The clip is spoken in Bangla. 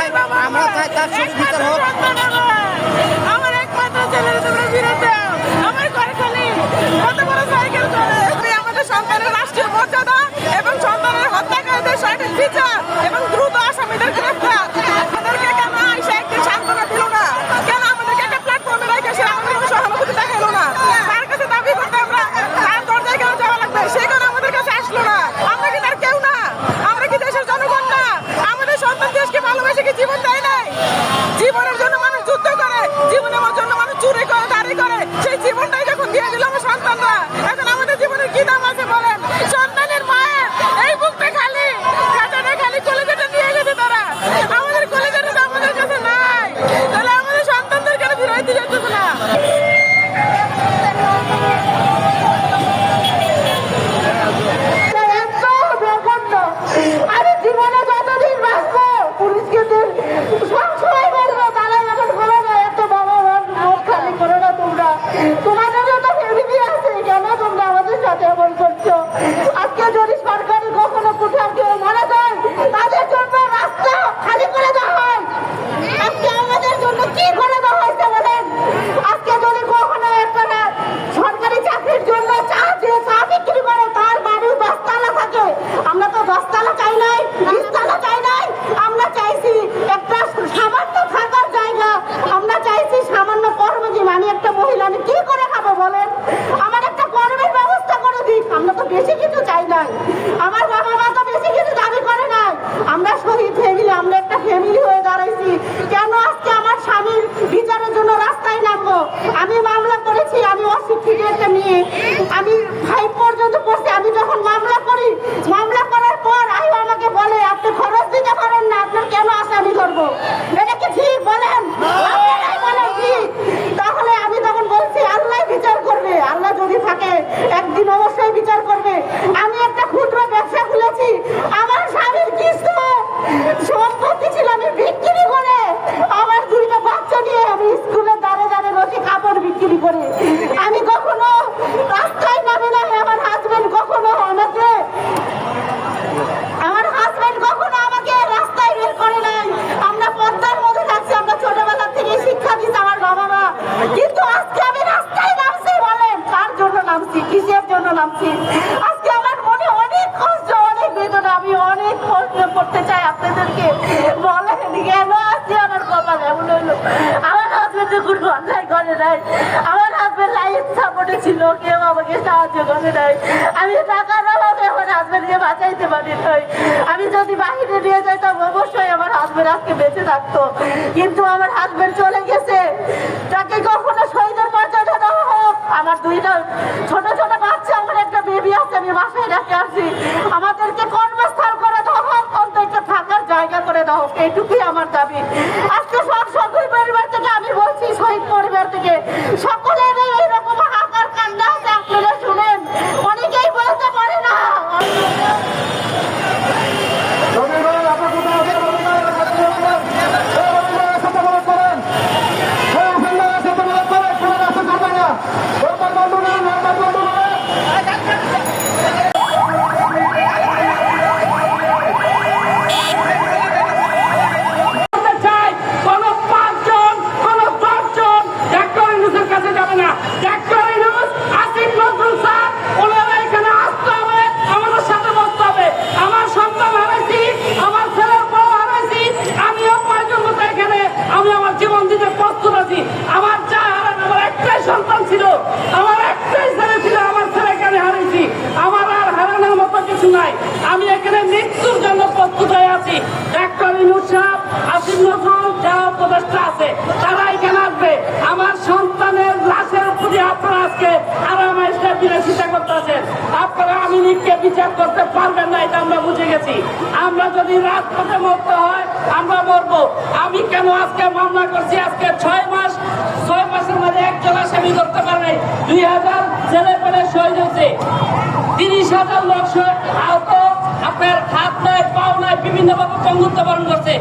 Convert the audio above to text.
আমরা চাই তার সঙ্গে বিচার হোক। আমার একমাত্র ছেলে তোমরা ফিরে দাও আমার ঘরে খালি কত এবং নামছি আজকে আমার মনে অনেক কষ্ট, অনেক বেদনা। আমি অনেক কষ্ট করতে চাই আপনাদেরকে। বলেন, কেন আজকে আমার কপাল এমন হলো? আমার হাজবেন্ড কোনো অন্যায় করে নাই। আমার হাজবেন্ড লাইফ সাপোর্টে ছিল, কেউ আমাকে সাহায্য করে নাই। আমি টাকার অভাবে আমার হাজবেন্ডকে বাঁচাইতে পারি নাই। আমি যদি বাহিরে নিয়ে যাইতাম, অবশ্যই আমার হাজবেন্ড আজকে বেঁচে থাকতো। কিন্তু আমার হাজবেন্ড চলে গেছে। তাকে কখনো শহীদের মর্যাদা দেওয়া হোক, আমার দুইটা বাসায় রেখে আসি আমাদেরকে কর্মস্থল করে দাও অন্তরকে থাকার জায়গা করে দাও। এইটুকুই আমার দাবি। আজকে সব সকল পরিবার থেকে আমি বলছি, শহীদ পরিবার থেকে। সকলে মৃত্যুর জন্য প্রস্তুত হয়ে আছি। ডাক্তার ইনুর সাহ আসিফ যা যারা উপদেষ্টা আছে, তারা এখানে আসবে। আমার সন্তানের লাশের প্রতি আপনারা আজকে আরামাইশটা বিরোধিতা করতেছেন। আপনারা আমিনিককে বিচার করতে পারবেন না, এটা আমরা বুঝে গেছি। আমরা যদি রাজপথে মরতে হয়, আমরা মরবো। আমি কেন আজকে মামলা করছি? আজকে ছয় মাস, ছয় মাসের মাঝে এক আসামি করতে পারে দুই হাজার ছেলে পেলে শহীদ হয়েছে। তিরিশ হাজার লোক আহত বিভিন্নভাবে পঙ্গুত্ব বরণ করছে।